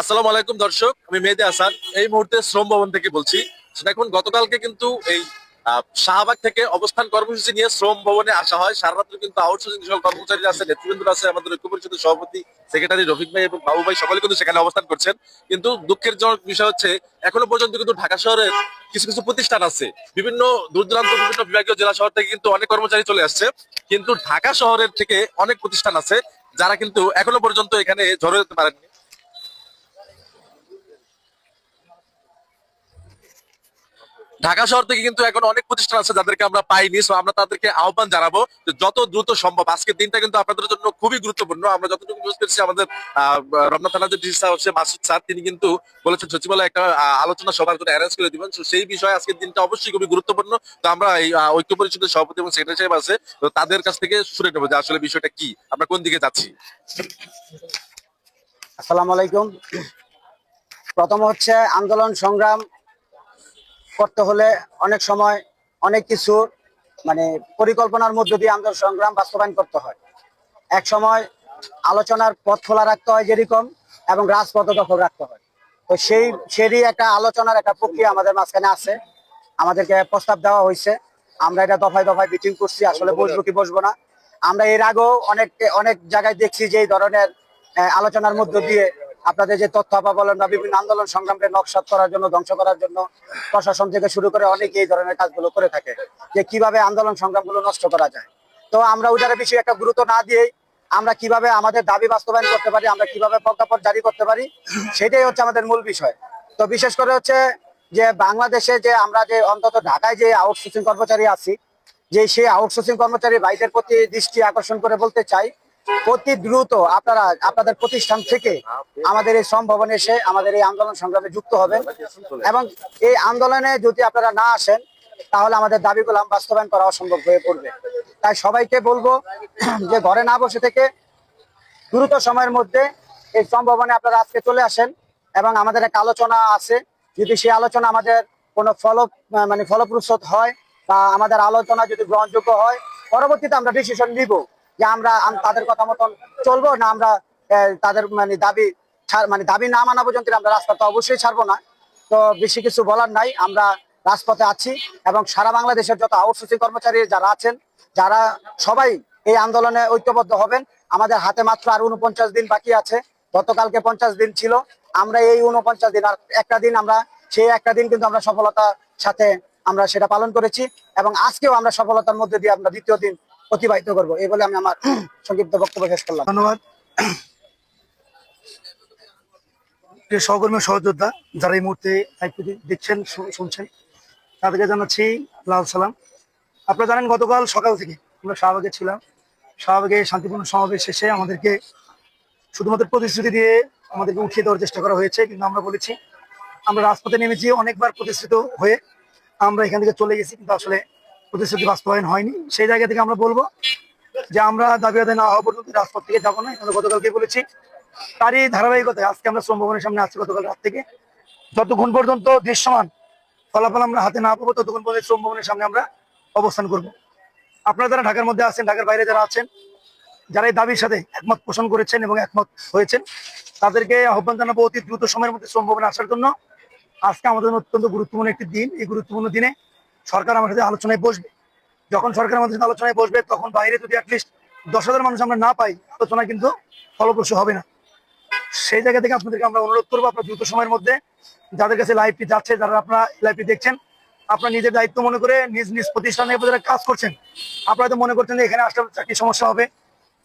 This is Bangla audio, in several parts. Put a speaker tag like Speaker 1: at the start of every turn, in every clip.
Speaker 1: আসসালামু আলাইকুম, দর্শক। আমি মেহেদি হাসান। এই মুহূর্তে শ্রম ভবন থেকে বলছি, সেটা এখন গতকালকে কিন্তু এই শাহবাগ থেকে অবস্থান কর্মসূচি নিয়ে শ্রম ভবনে আসা হয়। সারা রাত্রে কিন্তু আউটসোর্সিং সকল কর্মচারী আছে, নেতৃবৃন্দ আছে, আমাদের ঐক্য পরিষদের সভাপতি সেক্রেটারি রফিক ভাই এবং বাবু ভাই সকলে কিন্তু সেখানে অবস্থান করছেন। কিন্তু দুঃখের জনক বিষয় হচ্ছে, এখনও পর্যন্ত কিন্তু ঢাকা শহরের কিছু কিছু প্রতিষ্ঠান আছে। বিভিন্ন দূর দূরান্ত, বিভিন্ন বিভাগীয় জেলা শহর থেকে কিন্তু অনেক কর্মচারী চলে আসছে। কিন্তু ঢাকা শহরের থেকে অনেক প্রতিষ্ঠান আছে, যারা কিন্তু এখনও পর্যন্ত এখানে ঝরে যেতে পারেননি। ঢাকা শহর থেকে কিন্তু এখন অনেক প্রতিষ্ঠান আছে যাদেরকে আমরা পাইনি সো আমরা তাদেরকে আহ্বান জানাব যত দ্রুত সম্ভব, আজকের দিনটা কিন্তু আপনাদের জন্য খুবই গুরুত্বপূর্ণ। আমরা যতটুকু বুঝতে পেরেছি আমাদের রমনা থানার যে ডিসি হচ্ছে মাসুদ স্যার, তিনি কিন্তু বলেছেন সচিবালয় একটা আলোচনা সভার জন্য অ্যারেঞ্জ করে দিবেন। তো সেই বিষয়ে আজকের দিনটা অবশ্যই খুবই গুরুত্বপূর্ণ। তো আমরা এই ঐক্য পরিষদের সভাপতি এবং সেক্রেটারি সাহেব আছে, তো তাদের কাছ থেকে শুনে নেব যে আসলে বিষয়টা কি। আমরা কোন দিকে যাচ্ছি?
Speaker 2: আসসালামু আলাইকুম। প্রথম হচ্ছে আন্দোলন সংগ্রাম করতে হলে অনেক সময় অনেক কিছু মানে পরিকল্পনার মধ্য দিয়ে আমাদের সংগ্রাম বাস্তবায়ন করতে হয়। এক সময় আলোচনার পথ খোলা রাখতে হয় যেরকম, এবং রাজপথ দখল রাখতে হয়। তো সেই, সেরই একটা আলোচনার একটা প্রক্রিয়া আমাদের মাঝখানে আছে। আমাদেরকে প্রস্তাব দেওয়া হয়েছে। আমরা এটা দফায় দফায় মিটিং করছি, আসলে বসবো কি বসবো না। আমরা এর আগেও অনেক অনেক জায়গায় দেখছি যে এই ধরনের আলোচনার মধ্য দিয়ে আপনাদের যে তথ্য বলেন বা বিভিন্ন আন্দোলন সংগ্রামকে নকশাত করার জন্য, ধ্বংস করার জন্য প্রশাসন থেকে শুরু করে অনেকে এই ধরনের কাজগুলো করে থাকে যে কীভাবে আন্দোলন সংগ্রামগুলো নষ্ট করা যায়। তো আমরা ওইটার বিষয়ে একটা গুরুত্ব না দিয়েই আমরা কীভাবে আমাদের দাবি বাস্তবায়ন করতে পারি, আমরা কীভাবে প্রজ্ঞাপন জারি করতে পারি, সেটাই হচ্ছে আমাদের মূল বিষয়। তো বিশেষ করে হচ্ছে যে বাংলাদেশে যে আমরা যে অন্তত ঢাকায় যে আউটসোর্সিং কর্মচারী আছি, যে সেই আউটসোর্সিং কর্মচারী ভাইদের প্রতি দৃষ্টি আকর্ষণ করে বলতে চাই অতি দ্রুত আপনারা, আপনাদের প্রতিষ্ঠান থেকে আমাদের এই শ্রম ভবনে এসে আমাদের এই আন্দোলন সংগ্রামে যুক্ত হবেন। এবং এই আন্দোলনে যদি আপনারা না আসেন, তাহলে আমাদের দাবিগুলো বাস্তবায়ন করা অসম্ভব হয়ে পড়বে। তাই সবাইকে বলব যে ঘরে না বসে থেকে দ্রুত সময়ের মধ্যে এই শ্রম ভবনে আপনারা আজকে চলে আসেন এবং আমাদের একটা আলোচনা আছে। যদি সেই আলোচনা আমাদের কোনো ফল মানে ফলপ্রসূ হয় বা আমাদের আলোচনা যদি গ্রহণযোগ্য হয়, পরবর্তীতে আমরা ডিসিশন নিব। যে আমরা তাদের কথা মতন চলবো না, আমরা তাদের মানে দাবি মানে দাবি না মানা পর্যন্ত আমরা রাস্তা তো অবশ্যই ছাড়বো না। তো বেশি কিছু বলার নাই, আমরা রাজপথে আছি এবং সারা বাংলাদেশের যত আউটসোর্সিং কর্মচারী যারা আছেন, যারা সবাই এই আন্দোলনে ঐক্যবদ্ধ হবেন, আমাদের হাতে মাত্র আর উনপঞ্চাশ দিন বাকি আছে, গতকালকে পঞ্চাশ দিন ছিল, আমরা এই উনপঞ্চাশ দিন আর একটা দিন আমরা, সেই একটা দিন কিন্তু আমরা সফলতার সাথে আমরা সেটা পালন করেছি এবং আজকেও আমরা সফলতার মধ্যে দিয়ে আমরা দ্বিতীয় দিন অতিবাহিত করব, এই বলে আমি আমার সংক্ষিপ্ত বক্তব্য শেষ করলাম।
Speaker 3: ধন্যবাদ। সহকর্মী, সহযোদ্ধা, যারা এই মুহূর্তে দেখছেন শুনছেন, তাদেরকে জানাচ্ছি লাল সালাম। আপনারা জানেন, গতকাল সকাল থেকে আমরা শাহবাগে ছিলাম। শাহবাগে শান্তিপূর্ণ সমাবেশ শেষে আমাদেরকে শুধুমাত্র প্রতিশ্রুতি দিয়ে আমাদেরকে উঠিয়ে দেওয়ার চেষ্টা করা হয়েছে, কিন্তু আমরা বলেছি, আমরা রাজপথে নেমেছি, অনেকবার প্রতিশ্রুত হয়ে আমরা এখান থেকে চলে গেছি, কিন্তু আসলে প্রতিশ্রুতি বাস্তবায়ন হয়নি। সেই জায়গা থেকে আমরা বলব যে আমরা দাবি আদায় না হওয়া পর্যন্ত রাজপথ থেকে যাব না। আমরা গতকালকে বলেছি, তারই ধারাবাহিকতায় আজকে আমরা শ্রম ভবনের সামনে আছি গতকাল রাত থেকে। যতক্ষণ পর্যন্ত দৃশ্যমান ফলাফল আমরা হাতে না পাবো, ততক্ষণ পর্যন্ত শ্রম ভবনের সামনে আমরা অবস্থান করব। আপনারা যারা ঢাকার মধ্যে আছেন, ঢাকার বাইরে যারা আছেন, যারা এই দাবির সাথে একমত পোষণ করেছেন এবং একমত হয়েছেন, তাদেরকে আহ্বান জানাব অতি দ্রুত সময়ের মধ্যে শ্রম ভবনে আসার জন্য। আজকে আমাদের অত্যন্ত গুরুত্বপূর্ণ একটি দিন। এই গুরুত্বপূর্ণ দিনে সরকার আমার সাথে আলোচনায় বসবে। যখন সরকার আমাদের সাথে আলোচনায় বসবে, তখন বাইরে যদি অ্যাটলিস্ট দশ হাজার মানুষ আমরা না পাই আলোচনা কিন্তু ফলপ্রসূ হবে না। সেই জায়গা থেকে আপনাদেরকে আমরা অনুরোধ করব, আপনার দ্রুত সময়ের মধ্যে যাদের কাছে লাইভটি যাচ্ছে, যারা আপনারা লাইভটি দেখছেন, আপনার নিজের দায়িত্ব মনে করে নিজ নিজ প্রতিষ্ঠানে যারা কাজ করছেন, আপনারা তো মনে করছেন যে এখানে আসলে চাকরির সমস্যা হবে।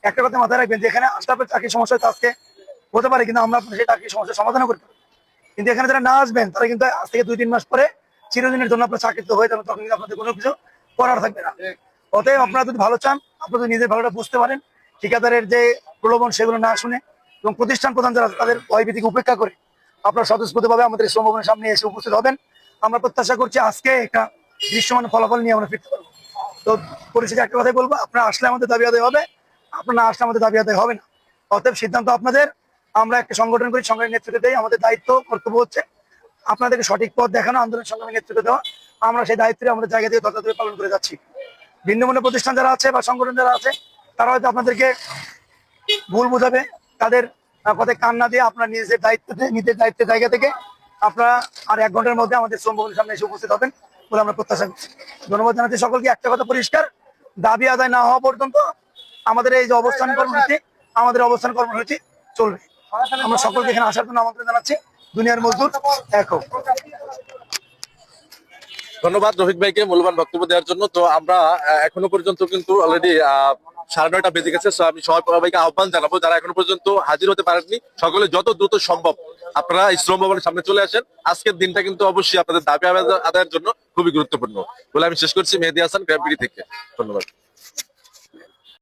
Speaker 3: একটা কথা মাথায় রাখবেন যে এখানে আসলে আপনার চাকরির সমস্যা আজকে হতে পারে, কিন্তু আমরা সেই চাকরির সমস্যার সমাধানও করতে পারি কিন্তু এখানে যারা না আসবেন, তারা কিন্তু আজ থেকে দুই তিন মাস পরে চিরদিনের জন্য আপনার চাকরিতে হয়ে যাবে, তখন আপনাদের কোনো কিছু করার থাকবে না। অতএব আপনারা যদি ভালো চান, আপনারা যদি নিজের ভালোটা বুঝতে পারেন, ঠিকাদারের যে প্রলোভন সেগুলো না শুনে এবং প্রতিষ্ঠান প্রধান যারা তাদের ভয়ভীতিকে উপেক্ষা করে আপনারা স্বতঃস্ফূর্তভাবে আমাদের শ্রমভবনের সামনে এসে উপস্থিত হবেন। আমরা প্রত্যাশা করছি আজকে একটা দৃশ্যমান ফলাফল নিয়ে আমরা ফিরতে পারব। তো পরিস্থিতি একটা কথাই বলব, আপনারা আসলে আমাদের দাবি আদায় হবে, আপনারা না আসলে আমাদের দাবি আদায় হবে না। অতএব সিদ্ধান্ত আপনাদের, আমরা একটা সংগঠন করি, সংগঠনের নেতৃত্বে দেই, আমাদের দায়িত্ব, কর্তব্য হচ্ছে আপনাদেরকে সঠিক পথ দেখানো, আন্দোলন সংগ্রামের নেতৃত্ব দেওয়া, আমরা সেই দায়িত্বটি আমাদের জায়গা থেকে যথাযথ পালন করে যাচ্ছি। ভিন্ন প্রতিষ্ঠান যারা আছে বা সংগঠন যারা আছে, তারা হয়তো আপনাদেরকে ভুল বোঝাবে, তাদের কথায় কান্না দিয়ে আপনার নিজের দায়িত্ব নিজের দায়িত্বের জায়গা থেকে আপনারা আর এক ঘণ্টার মধ্যে আমাদের শ্রম সামনে এসে উপস্থিত হবেন বলে আমরা প্রত্যাশা করছি। ধন্যবাদ জানাচ্ছি সকলকে, একটা কথা পরিষ্কার, দাবি আদায় না হওয়া পর্যন্ত আমাদের এই যে অবস্থান কর্মসূচি, আমাদের অবস্থান কর্মসূচি চলবে। আমরা সকলকে এখানে আসার জন্য আমন্ত্রণ জানাচ্ছি। দুনিয়ার মজদুর এক
Speaker 1: ধন্যবাদ রফিক ভাইকে মূল্যবান বক্তব্য দেওয়ার জন্য। তো আমরা এখনও পর্যন্ত কিন্তু অলরেডি সাড়ে নয়টা বেজে গেছে আমি সবাইকে আহ্বান জানাব যারা এখনও পর্যন্ত হাজির হতে পারেননি। সকলে যত দ্রুত সম্ভব আপনারা শ্রম ভবনের সামনে চলে আসেন। আজকের দিনটা কিন্তু অবশ্যই আপনাদের দাবি আদায়- আদায়ের জন্য খুবই গুরুত্বপূর্ণ। বলে আমি শেষ করছি। মেহেদি হাসান গ্রামপিড়ি থেকে। ধন্যবাদ।